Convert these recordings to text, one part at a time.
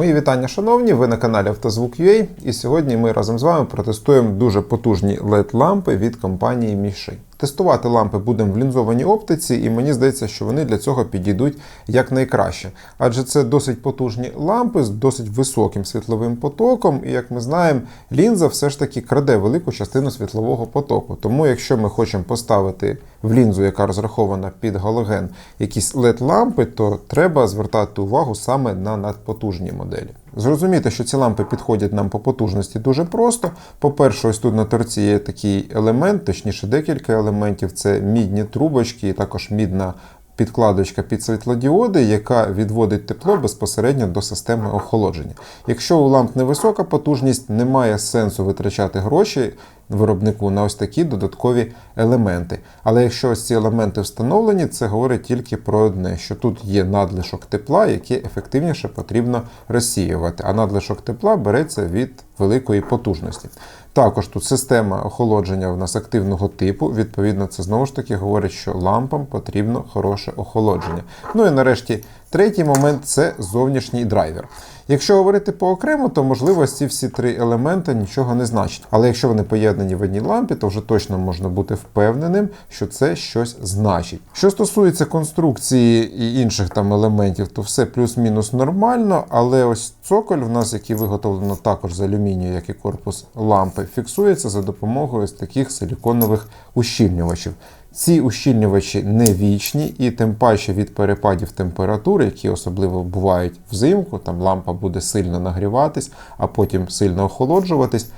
Мої вітання, шановні! Ви на каналі Автозвук.ua і сьогодні ми разом з вами протестуємо дуже потужні LED-лампи від компанії Міши. Тестувати лампи будемо в лінзованій оптиці, і мені здається, що вони для цього підійдуть якнайкраще. Адже це досить потужні лампи з досить високим світловим потоком, і як ми знаємо, лінза все ж таки краде велику частину світлового потоку. Тому, якщо ми хочемо поставити в лінзу, яка розрахована під галоген, якісь LED-лампи, то треба звертати увагу саме на надпотужні моделі. Зрозуміти, що ці лампи підходять нам по потужності дуже просто. По-перше, ось тут на торці є такий елемент, точніше декілька елементів. Це мідні трубочки і також мідна підкладочка під світлодіоди, яка відводить тепло безпосередньо до системи охолодження. Якщо у ламп невисока потужність, немає сенсу витрачати гроші виробнику на ось такі додаткові елементи. Але якщо ось ці елементи встановлені, це говорить тільки про одне: що тут є надлишок тепла, який ефективніше потрібно розсіювати. А надлишок тепла береться від великої потужності. Також тут система охолодження в нас активного типу. Відповідно, це знову ж таки говорить, що лампам потрібно хороше охолодження. Ну і нарешті третій момент це зовнішній драйвер. Якщо говорити по окремо, то можливо ці всі три елементи нічого не значать. Але якщо вони поєднані в одній лампі, то вже точно можна бути впевненим, що це щось значить. Що стосується конструкції і інших там елементів, то все плюс-мінус нормально, але ось цоколь в нас, який виготовлено також з алюмінію, як і корпус лампи, фіксується за допомогою ось таких силіконових ущільнювачів. Ці ущільнювачі не вічні, і тим паче від перепадів температури, які особливо бувають взимку, там лампа буде сильно нагріватись, а потім сильно охолоджуватись.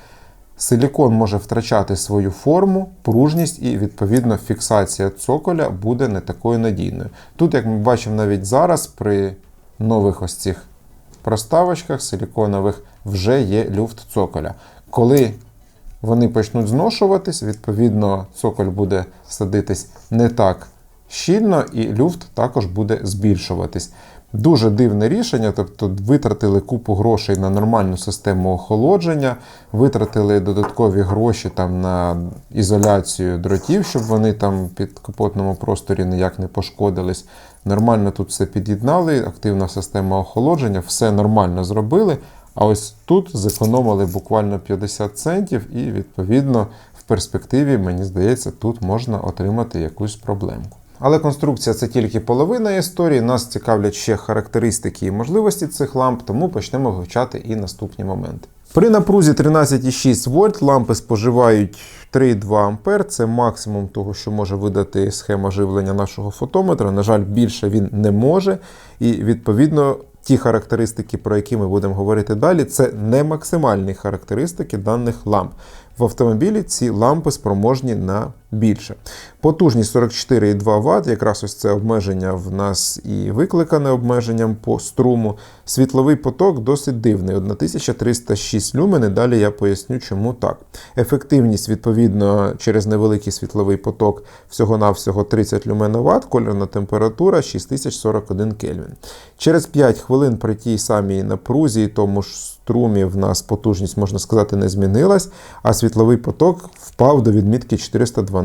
Силікон може втрачати свою форму, пружність і, відповідно, фіксація цоколя буде не такою надійною. Тут, як ми бачимо навіть зараз, при нових ось цих проставочках силіконових вже є люфт цоколя. Коли вони почнуть зношуватись, відповідно, цоколь буде садитись не так щільно, і люфт також буде збільшуватись. Дуже дивне рішення, тобто витратили купу грошей на нормальну систему охолодження, витратили додаткові гроші там на ізоляцію дротів, щоб вони там під капотному просторі ніяк не пошкодились. Нормально тут все під'єднали, активна система охолодження, все нормально зробили. А ось тут зекономили буквально 50 центів, і відповідно в перспективі, мені здається, тут можна отримати якусь проблемку. Але конструкція це тільки половина історії. Нас цікавлять ще характеристики і можливості цих ламп, тому почнемо вивчати і наступні моменти. При напрузі 13,6 вольт лампи споживають 3,2 А. Це максимум того, що може видати схема живлення нашого фотометра. На жаль, більше він не може, і відповідно. Ті характеристики, про які ми будемо говорити далі, це не максимальні характеристики даних ламп. В автомобілі ці лампи спроможні на більше. Потужність 44,2 Вт, якраз ось це обмеження в нас і викликане обмеженням по струму. Світловий поток досить дивний, 1306 люмен, далі я поясню, чому так. Ефективність, відповідно, через невеликий світловий поток всього-навсього 30 люмен Вт, кольорна температура 6041 Кельвін. Через 5 хвилин при тій самій напрузі, тому ж струмі в нас потужність, можна сказати, не змінилась, а світловий поток впав до відмітки 412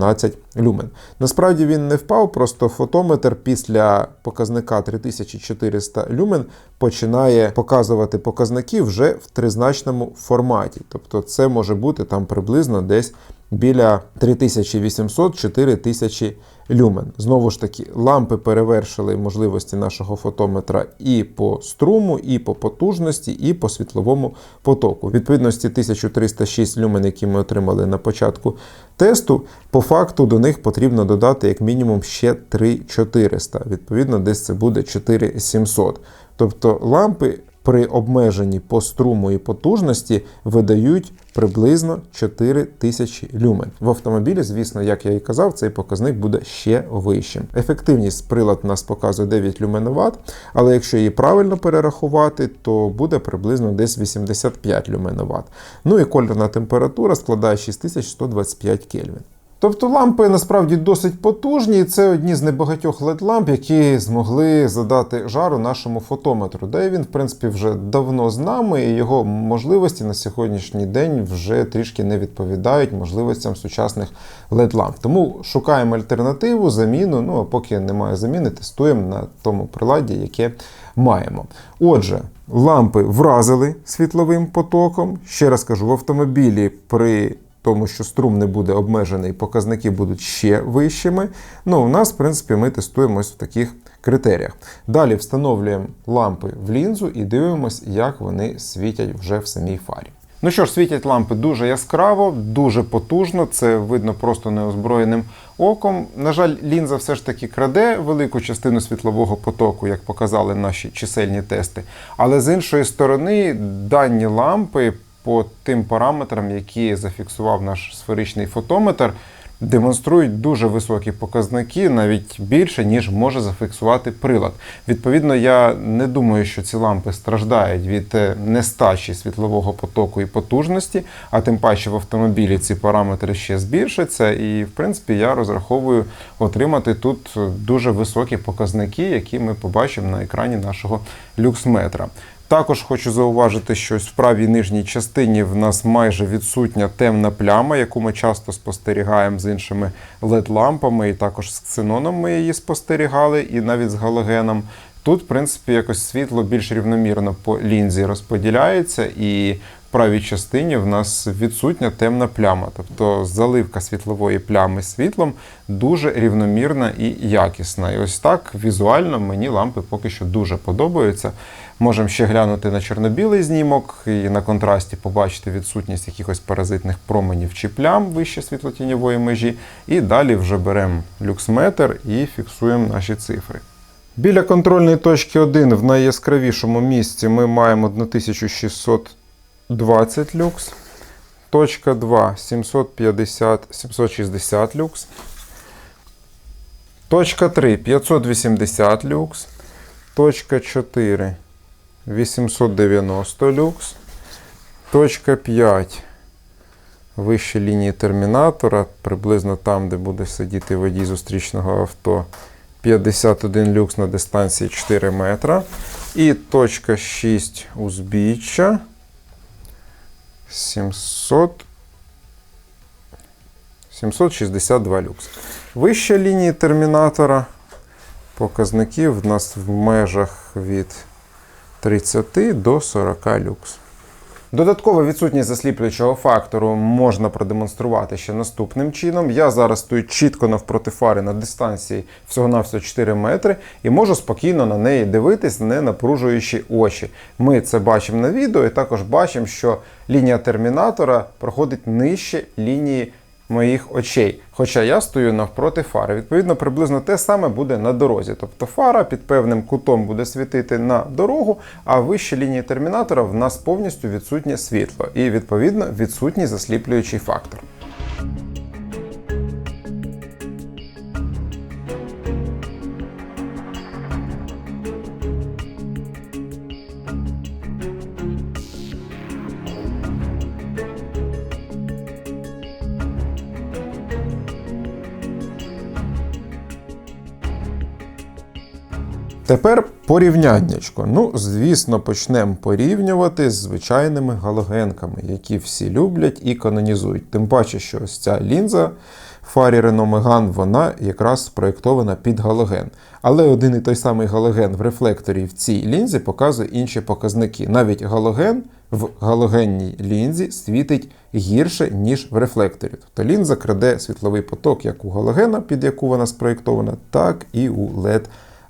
люмен. Насправді він не впав, просто фотометр після показника 3400 люмен починає показувати показники вже в тризначному форматі. Тобто це може бути там приблизно десь біля 3800-4000 люмен. Знову ж таки, лампи перевершили можливості нашого фотометра і по струму, і по потужності, і по світловому потоку. Відповідності 1306 люмен, які ми отримали на початку тесту, по факту до них потрібно додати як мінімум ще 3400. Відповідно, десь це буде 4700. Тобто лампи при обмеженні по струму і потужності видають приблизно 4000 люмен. В автомобілі, звісно, як я і казав, цей показник буде ще вищим. Ефективність прилад нас показує 9 люмен Вт, але якщо її правильно перерахувати, то буде приблизно десь 85 люмен Вт. Ну і кольорна температура складає 6125 Кельвін. Тобто лампи насправді досить потужні, і це одні з небагатьох led ламп які змогли задати жару нашому фотометру. Де він, в принципі, вже давно з нами, і його можливості на сьогоднішній день вже трішки не відповідають можливостям сучасних led ламп Тому шукаємо альтернативу, заміну. Ну а поки немає заміни, тестуємо на тому приладі, яке маємо. Отже. Лампи вразили світловим потоком. Ще раз кажу, в автомобілі при тому, що струм не буде обмежений, показники будуть ще вищими. Ну, у нас, в принципі, ми тестуємо ось в таких критеріях. Далі встановлюємо лампи в лінзу і дивимося, як вони світять вже в самій фарі. Ну що ж, світять лампи дуже яскраво, дуже потужно. Це видно просто неозброєним оком. На жаль, лінза все ж таки краде велику частину світлового потоку, як показали наші чисельні тести. Але з іншої сторони, дані лампи по тим параметрам, які зафіксував наш сферичний фотометр, демонструють дуже високі показники, навіть більше, ніж може зафіксувати прилад. Відповідно, я не думаю, що ці лампи страждають від е, нестачі світлового потоку і потужності, а тим паче в автомобілі ці параметри ще збільшаться. І, в принципі, я розраховую отримати тут дуже високі показники, які ми побачимо на екрані нашого люксметра. Також хочу зауважити, що в правій нижній частині в нас майже відсутня темна пляма, яку ми часто спостерігаємо з іншими LED-лампами, і також з ксеноном ми її спостерігали, і навіть з галогеном. Тут, в принципі, якось світло більш рівномірно по лінзі розподіляється, і правій частині в нас відсутня темна пляма. Тобто заливка світлової плями світлом дуже рівномірна і якісна. І ось так візуально мені лампи поки що дуже подобаються. Можемо ще глянути на чорно-білий знімок і на контрасті побачити відсутність якихось паразитних променів чи плям вище світлотіньової межі. І далі вже беремо люксметр і фіксуємо наші цифри. Біля контрольної точки 1 в найяскравішому місці ми маємо 1620 люкс. Точка 2 750 760 люкс. Точка 3 580 люкс. Точка 4 890 люкс. Точка 5 вище лінії термінатора, приблизно там, де буде сидіти водій зустрічного авто. 51 люкс на дистанції 4 метра. І точка 6 узбіччя 700, 762 люкс. Вища лінії термінатора показників в нас в межах від 30 до 40 люкс. Додатково відсутність засліплюючого фактору можна продемонструвати ще наступним чином. Я зараз стою чітко навпроти фари на дистанції всього-навсього 4 метри і можу спокійно на неї дивитись, не напружуючи очі. Ми це бачимо на відео, і також бачимо, що лінія термінатора проходить нижче лінії моїх очей. Хоча я стою навпроти фари. Відповідно, приблизно те саме буде на дорозі. Тобто фара під певним кутом буде світити на дорогу, а вище лінії термінатора в нас повністю відсутнє світло і, відповідно, відсутній засліплюючий фактор. Тепер порівняннячко. Ну, звісно, почнемо порівнювати з звичайними галогенками, які всі люблять і канонізують. Тим паче, що ось ця лінза фарі Renault Megane, вона якраз спроєктована під галоген. Але один і той самий галоген в рефлекторі в цій лінзі показує інші показники. Навіть галоген в галогенній лінзі світить гірше, ніж в рефлекторі. Тобто лінза краде світловий поток як у галогена, під яку вона спроєктована, так і у LED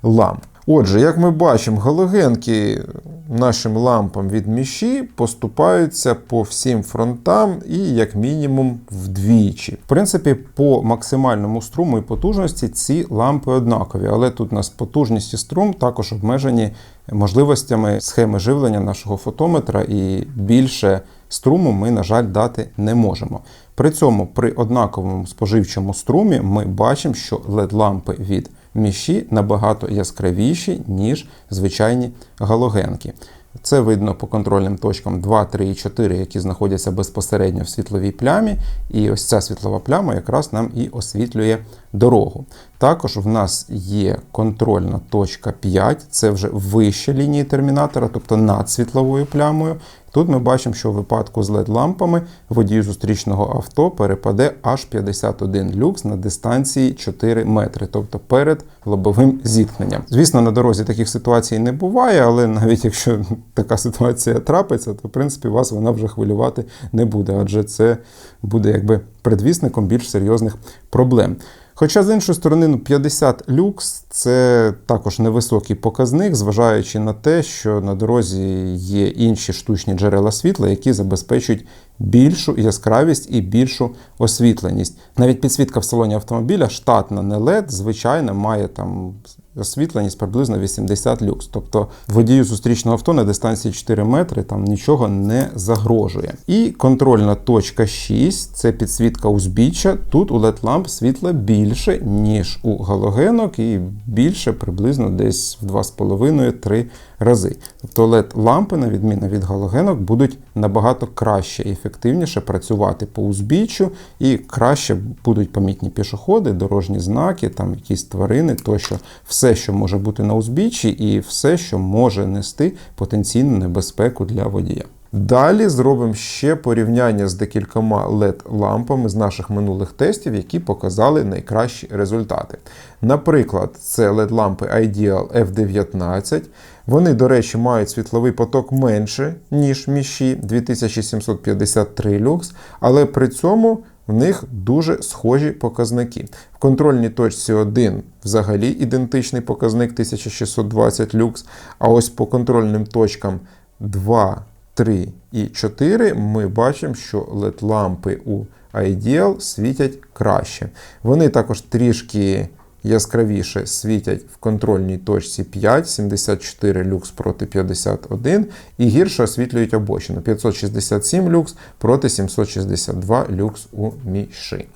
ламп. Отже, як ми бачимо, галогенки нашим лампам від міші поступаються по всім фронтам і, як мінімум, вдвічі. В принципі, по максимальному струму і потужності ці лампи однакові, але тут у нас потужність і струм також обмежені можливостями схеми живлення нашого фотометра, і більше струму ми, на жаль, дати не можемо. При цьому при однаковому споживчому струмі ми бачимо, що LED-лампи від міші набагато яскравіші, ніж звичайні галогенки. Це видно по контрольним точкам 2, 3 і 4, які знаходяться безпосередньо в світловій плямі. І ось ця світлова пляма якраз нам і освітлює дорогу. Також в нас є контрольна точка 5, це вже вище лінії термінатора, тобто над світловою плямою. Тут ми бачимо, що у випадку з LED-лампами водію зустрічного авто перепаде аж 51 люкс на дистанції 4 метри, тобто перед лобовим зіткненням. Звісно, на дорозі таких ситуацій не буває, але навіть якщо така ситуація трапиться, то в принципі вас вона вже хвилювати не буде, адже це буде якби предвісником більш серйозних проблем. Хоча, з іншої сторони, ну, 50 люкс це також невисокий показник, зважаючи на те, що на дорозі є інші штучні джерела світла, які забезпечують більшу яскравість і більшу освітленість. Навіть підсвітка в салоні автомобіля штатна, не LED, звичайно, має там освітленість приблизно 80 люкс. Тобто водію зустрічного авто на дистанції 4 метри там нічого не загрожує. І контрольна точка 6 це підсвітка узбіччя. Тут у LED ламп світла більше, ніж у галогенок, і більше приблизно десь в 2,5-3 рази. Тобто LED лампи, на відміну від галогенок, будуть набагато краще і ефективніше працювати по узбіччю, і краще будуть помітні пішоходи, дорожні знаки, там якісь тварини, тощо все, що може бути на узбіччі, і все, що може нести потенційну небезпеку для водія. Далі зробимо ще порівняння з декількома LED-лампами з наших минулих тестів, які показали найкращі результати. Наприклад, це LED-лампи Ideal F19. Вони, до речі, мають світловий поток менше, ніж міші 2753 люкс, але при цьому в них дуже схожі показники. В контрольній точці 1 взагалі ідентичний показник 1620 люкс, а ось по контрольним точкам 2. 3 і 4 ми бачимо, що LED-лампи у Ideal світять краще. Вони також трішки яскравіше світять в контрольній точці 5, 74 люкс проти 51, і гірше освітлюють обочину 567 люкс проти 762 люкс у міші.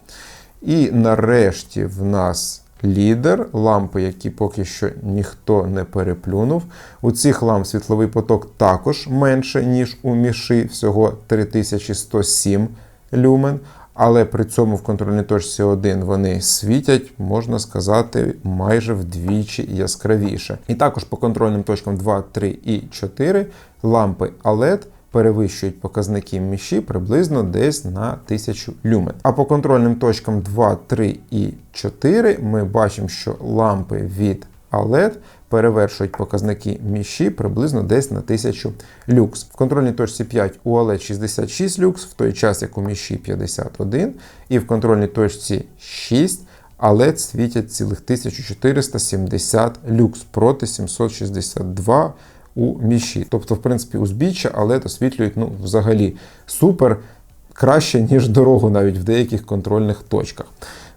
І нарешті в нас лідер, лампи, які поки що ніхто не переплюнув. У цих ламп світловий поток також менше, ніж у міші, всього 3107 люмен. Але при цьому в контрольній точці 1 вони світять, можна сказати, майже вдвічі яскравіше. І також по контрольним точкам 2, 3 і 4 лампи OLED перевищують показники міші приблизно десь на 1000 люмен. А по контрольним точкам 2, 3 і 4 ми бачимо, що лампи від OLED перевершують показники міші приблизно десь на 1000 люкс. В контрольній точці 5 у OLED 66 люкс, в той час як у міші 51, і в контрольній точці 6 OLED світять цілих 1470 люкс проти 762 у міші. Тобто, в принципі, узбіччя, але освітлюють ну, взагалі супер краще, ніж дорогу навіть в деяких контрольних точках.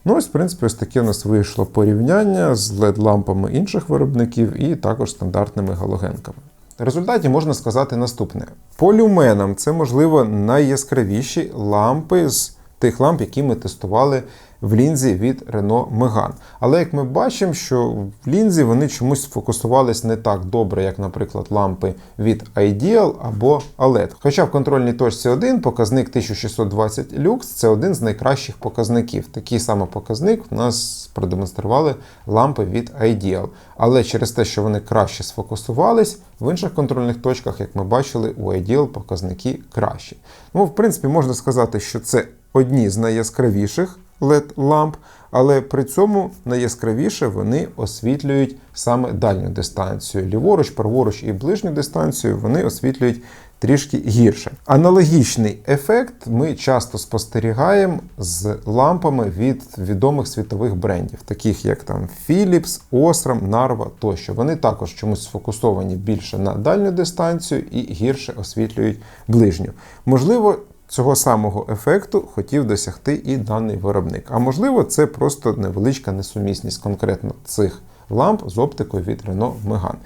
Ну, ось, в принципі, ось таке у нас вийшло порівняння з LED-лампами інших виробників і також стандартними галогенками. В результаті можна сказати наступне: по люменам це, можливо, найяскравіші лампи з тих ламп, які ми тестували в лінзі від Renault Megane. Але як ми бачимо, що в лінзі вони чомусь сфокусувались не так добре, як, наприклад, лампи від Ideal або OLED. Хоча в контрольній точці 1 показник 1620 люкс це один з найкращих показників. Такий самий показник в нас продемонстрували лампи від Ideal. Але через те, що вони краще сфокусувались, в інших контрольних точках, як ми бачили, у Ideal показники кращі. Ну, в принципі, можна сказати, що це одні з найяскравіших LED-ламп, але при цьому найяскравіше вони освітлюють саме дальню дистанцію. Ліворуч, праворуч і ближню дистанцію вони освітлюють трішки гірше. Аналогічний ефект ми часто спостерігаємо з лампами від відомих світових брендів, таких як там Philips, Osram, Narva тощо. Вони також чомусь сфокусовані більше на дальню дистанцію і гірше освітлюють ближню. Можливо, Цього самого ефекту хотів досягти і даний виробник. А можливо, це просто невеличка несумісність конкретно цих ламп з оптикою від Renault Megane.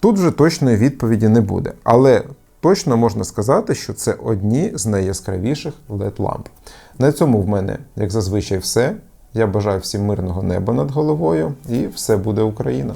Тут вже точної відповіді не буде, але точно можна сказати, що це одні з найяскравіших LED-ламп. На цьому в мене, як зазвичай, все. Я бажаю всім мирного неба над головою, і все буде Україна!